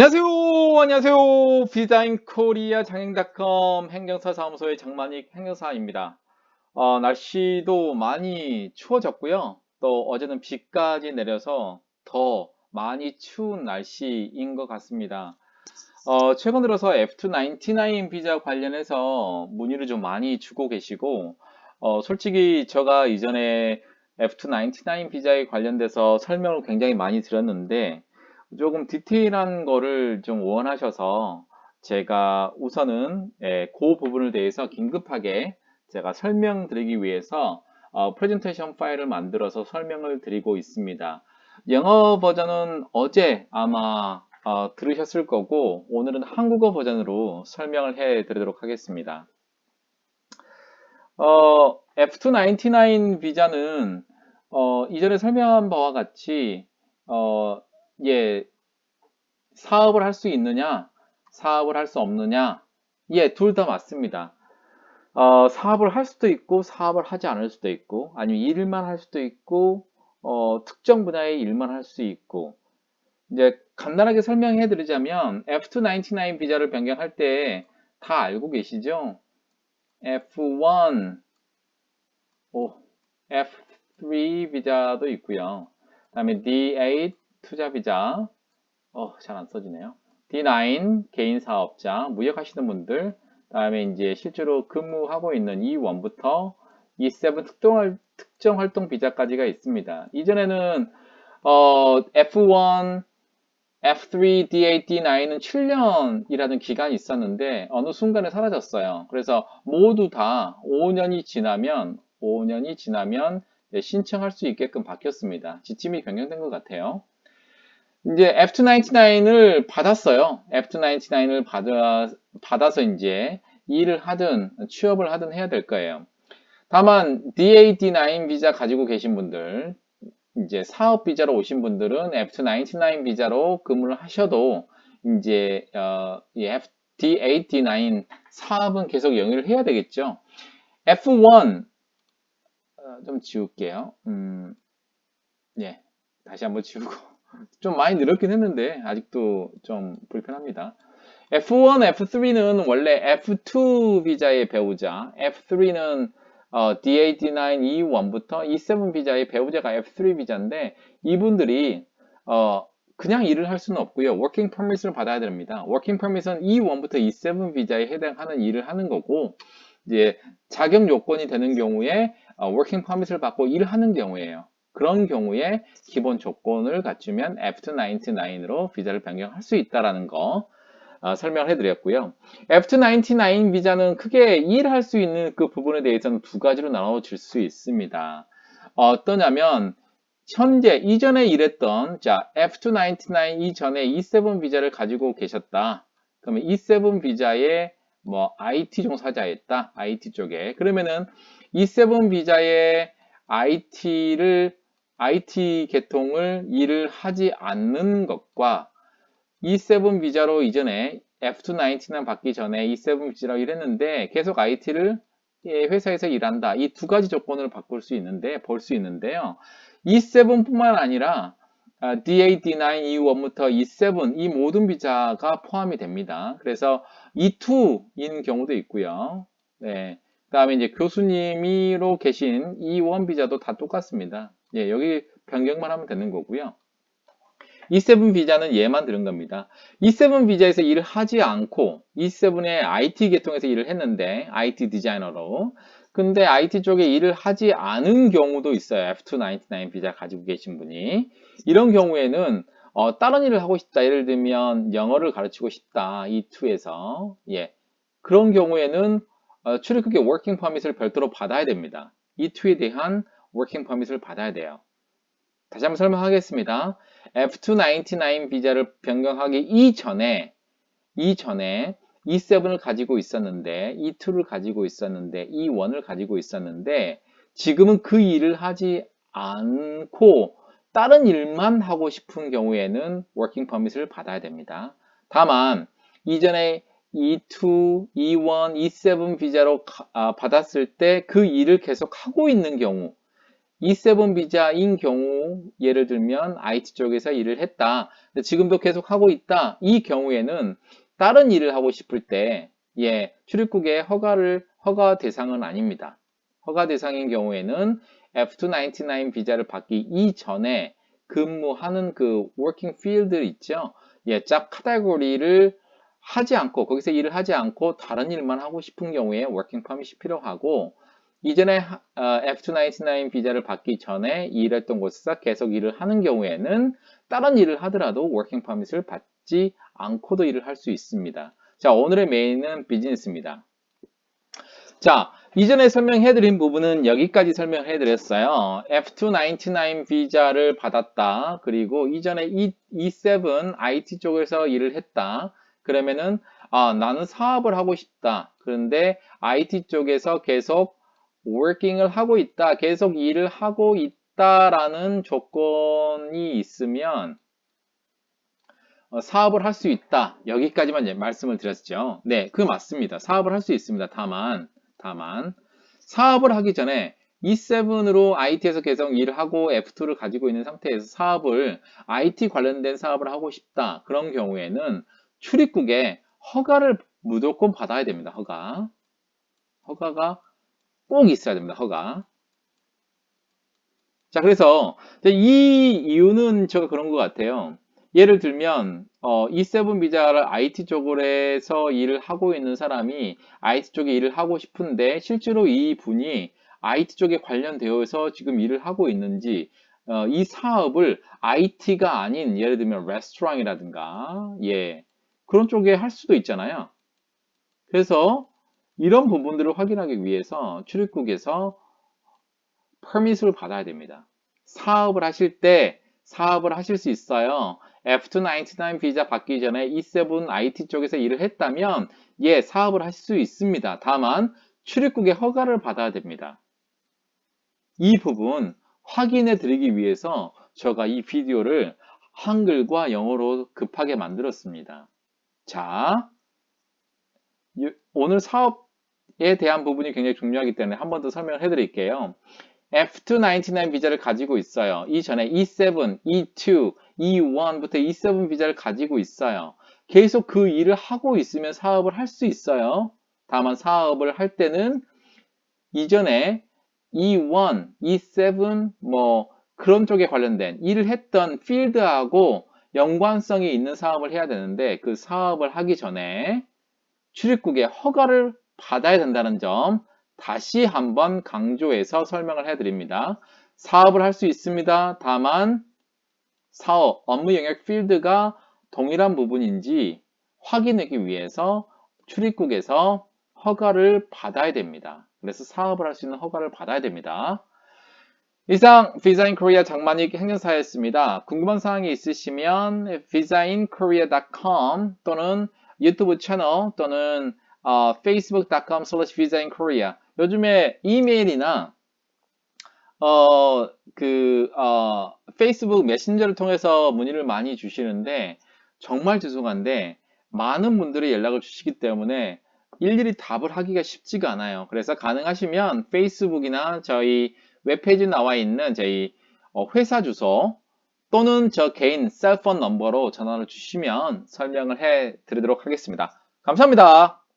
안녕하세요. 안녕하세요. 비자인 코리아 장행닷컴 행정사 사무소의 장만익 행정사입니다. 어, 날씨도 많이 추워졌고요. 또 어제는 비까지 내려서 더 많이 추운 날씨인 것 같습니다. 어, 최근 들어서 F299 비자 관련해서 문의를 좀 많이 주고 계시고, 어, 솔직히 제가 이전에 F299 비자에 관련돼서 설명을 굉장히 많이 드렸는데, 조금 디테일한 거를 좀 원하셔서 제가 우선은 예, 그 부분을 대해서 긴급하게 제가 설명드리기 위해서 어, 프레젠테이션 파일을 만들어서 설명을 드리고 있습니다. 영어 버전은 어제 아마 어, 들으셨을 거고 오늘은 한국어 버전으로 설명을 해 드리도록 하겠습니다. 어, F299 비자는 어, 이전에 설명한 바와 같이 어, 예, 사업을 할 수 있느냐, 사업을 할 수 없느냐, 예, 둘 다 맞습니다. 어, 사업을 할 수도 있고, 사업을 하지 않을 수도 있고, 아니면 일만 할 수도 있고, 어, 특정 분야의 일만 할 수 있고, 이제 간단하게 설명해 드리자면, F299 비자를 변경할 때 다 알고 계시죠? F1, 오, F3 비자도 있고요. 그 다음에 D8 투자 비자, 어, 잘 안 써지네요. D9 개인 사업자, 무역하시는 분들, 다음에 이제 실제로 근무하고 있는 E1부터 E7 특정, 특정 활동 비자까지가 있습니다. 이전에는 어, F1, F3, D8, D9은 7년이라는 기간이 있었는데 어느 순간에 사라졌어요. 그래서 모두 다 5년이 지나면 5년이 지나면 신청할 수 있게끔 바뀌었습니다. 지침이 변경된 것 같아요. 이제 F299을 받았어요. F299을 받아, 받아서 이제 일을 하든 취업을 하든 해야 될 거예요. 다만 DAD9 비자 가지고 계신 분들, 이제 사업 비자로 오신 분들은 F299 비자로 근무를 하셔도 이제 어, F, DAD9 사업은 계속 영위를 해야 되겠죠. F1 어, 좀 지울게요. 음, 예, 다시 한번 지우고. 좀 많이 늘었긴 했는데 아직도 좀 불편합니다. F1, F3는 원래 F2 비자의 배우자, F3는 어, DA-D9 E1부터 E7 비자의 배우자가 F3 비자인데 이분들이 어, 그냥 일을 할 수는 없고요. Working Permit을 받아야 됩니다. Working Permit은 E1부터 E7 비자에 해당하는 일을 하는 거고 이제 자격 요건이 되는 경우에 어, Working Permit을 받고 일을 하는 경우에요. 그런 경우에 기본 조건을 갖추면 F299으로 비자를 변경할 수 있다라는 거 어, 설명을 해드렸고요. F299 비자는 크게 일할 수 있는 그 부분에 대해서는 두 가지로 나눠질 수 있습니다. 어떠냐면 현재 이전에 일했던 자 F299 이전에 E7 비자를 가지고 계셨다. 그러면 E7 비자에 뭐 IT 종사자였다. IT 쪽에 그러면은 E7 비자에 IT를 IT 계통을 일을 하지 않는 것과 E7 비자로 이전에 F299 받기 전에 E7 비자로 일했는데 계속 IT를 회사에서 일한다. 이 두 가지 조건을 바꿀 수 있는데 볼수 있는데요. E7뿐만 아니라 DA, D9, E1부터 E7 이 모든 비자가 포함이 됩니다. 그래서 E2인 경우도 있고요. 네. 그 다음에 이제 교수님이로 계신 E1 비자도 다 똑같습니다. 예, 여기 변경만 하면 되는 거고요. E7 비자는 얘만 들은 겁니다. E7 비자에서 일을 하지 않고 E7의 IT 계통에서 일을 했는데 IT 디자이너로 근데 IT 쪽에 일을 하지 않은 경우도 있어요. F299 비자 가지고 계신 분이 이런 경우에는 어, 다른 일을 하고 싶다. 예를 들면 영어를 가르치고 싶다. E2에서 예 그런 경우에는 어, 출입국의 워킹 퍼밋을 별도로 받아야 됩니다. E2에 대한 워킹 퍼밋을 받아야 돼요. 다시 한번 설명하겠습니다. F299 비자를 변경하기 이전에 이전에 E7을 가지고 있었는데 E2를 가지고 있었는데 E1을 가지고 있었는데 지금은 그 일을 하지 않고 다른 일만 하고 싶은 경우에는 워킹 퍼밋을 받아야 됩니다. 다만 이전에 E2, E1, E7 비자로 아, 받았을 때 그 일을 계속 하고 있는 경우 E7 비자인 경우 예를 들면 IT 쪽에서 일을 했다. 지금도 계속 하고 있다. 이 경우에는 다른 일을 하고 싶을 때 예, 출입국의 허가를 허가 대상은 아닙니다. 허가 대상인 경우에는 F299 비자를 받기 이전에 근무하는 그 working field 있죠. 예, 짭 카테고리를 하지 않고 거기서 일을 하지 않고 다른 일만 하고 싶은 경우에 working permit이 필요하고 이전에 하- 어, F299 비자를 받기 전에 일했던 곳에서 계속 일을 하는 경우에는 다른 일을 하더라도 working permit을 받지 않고도 일을 할 수 있습니다. 자, 오늘의 메인은 비즈니스입니다. 자, 이전에 설명해드린 부분은 여기까지 설명해드렸어요. F299 비자를 받았다. 그리고 이전에 E, E7 IT 쪽에서 일을 했다. 그러면은 아, 나는 사업을 하고 싶다. 그런데 IT 쪽에서 계속 working을 하고 있다. 계속 일을 하고 있다라는 조건이 있으면 어, 사업을 할 수 있다. 여기까지만 말씀을 드렸죠. 네, 그 맞습니다. 사업을 할 수 있습니다. 다만, 다만, 사업을 하기 전에 E7으로 IT에서 계속 일을 하고 F2를 가지고 있는 상태에서 사업을, IT 관련된 사업을 하고 싶다. 그런 경우에는 출입국에 허가를 무조건 받아야 됩니다. 허가. 허가가 꼭 있어야 됩니다. 허가. 자, 그래서 이 이유는 제가 그런 것 같아요. 예를 들면 어, E7 비자를 IT 쪽으로 해서 일을 하고 있는 사람이 IT 쪽에 일을 하고 싶은데 실제로 이 분이 IT 쪽에 관련되어서 지금 일을 하고 있는지 어, 이 사업을 IT가 아닌 예를 들면 레스토랑이라든가 예 그런 쪽에 할 수도 있잖아요. 그래서 이런 부분들을 확인하기 위해서 출입국에서 퍼밋을 받아야 됩니다. 사업을 하실 때 사업을 하실 수 있어요. F299 비자 받기 전에 E7 IT 쪽에서 일을 했다면 예, 사업을 하실 수 있습니다. 다만 출입국의 허가를 받아야 됩니다. 이 부분 확인해 드리기 위해서 제가 이 비디오를 한글과 영어로 급하게 만들었습니다. 자, 유- 오늘 사업 에 대한 부분이 굉장히 중요하기 때문에 한 번 더 설명을 해 드릴게요. F299 비자를 가지고 있어요. 이전에 E7, E2, E1부터 E7 비자를 가지고 있어요. 계속 그 일을 하고 있으면 사업을 할 수 있어요. 다만 사업을 할 때는 이전에 E1, E7 뭐 그런 쪽에 관련된 일을 했던 필드하고 연관성이 있는 사업을 해야 되는데 그 사업을 하기 전에 출입국의 허가를 받아야 된다는 점 다시 한번 강조해서 설명을 해드립니다. 사업을 할 수 있습니다. 다만 사업, 업무 영역 필드가 동일한 부분인지 확인하기 위해서 출입국에서 허가를 받아야 됩니다. 그래서 사업을 할 수 있는 허가를 받아야 됩니다. 이상 비자인 코리아 장만익 행정사였습니다. 궁금한 사항이 있으시면 visainkorea.com 또는 유튜브 채널 또는 어, facebook.com slash visainkorea 요즘에 이메일이나 어, 그, 어, 페이스북 메신저를 통해서 문의를 많이 주시는데, 정말 죄송한데, 많은 분들이 연락을 주시기 때문에 일일이 답을 하기가 쉽지가 않아요. 그래서 가능하시면 페이스북이나 저희 웹페이지 나와 있는 저희 어, 회사 주소 또는 저 개인 셀폰 넘버로 전화를 주시면 설명을 해 드리도록 하겠습니다. 감사합니다.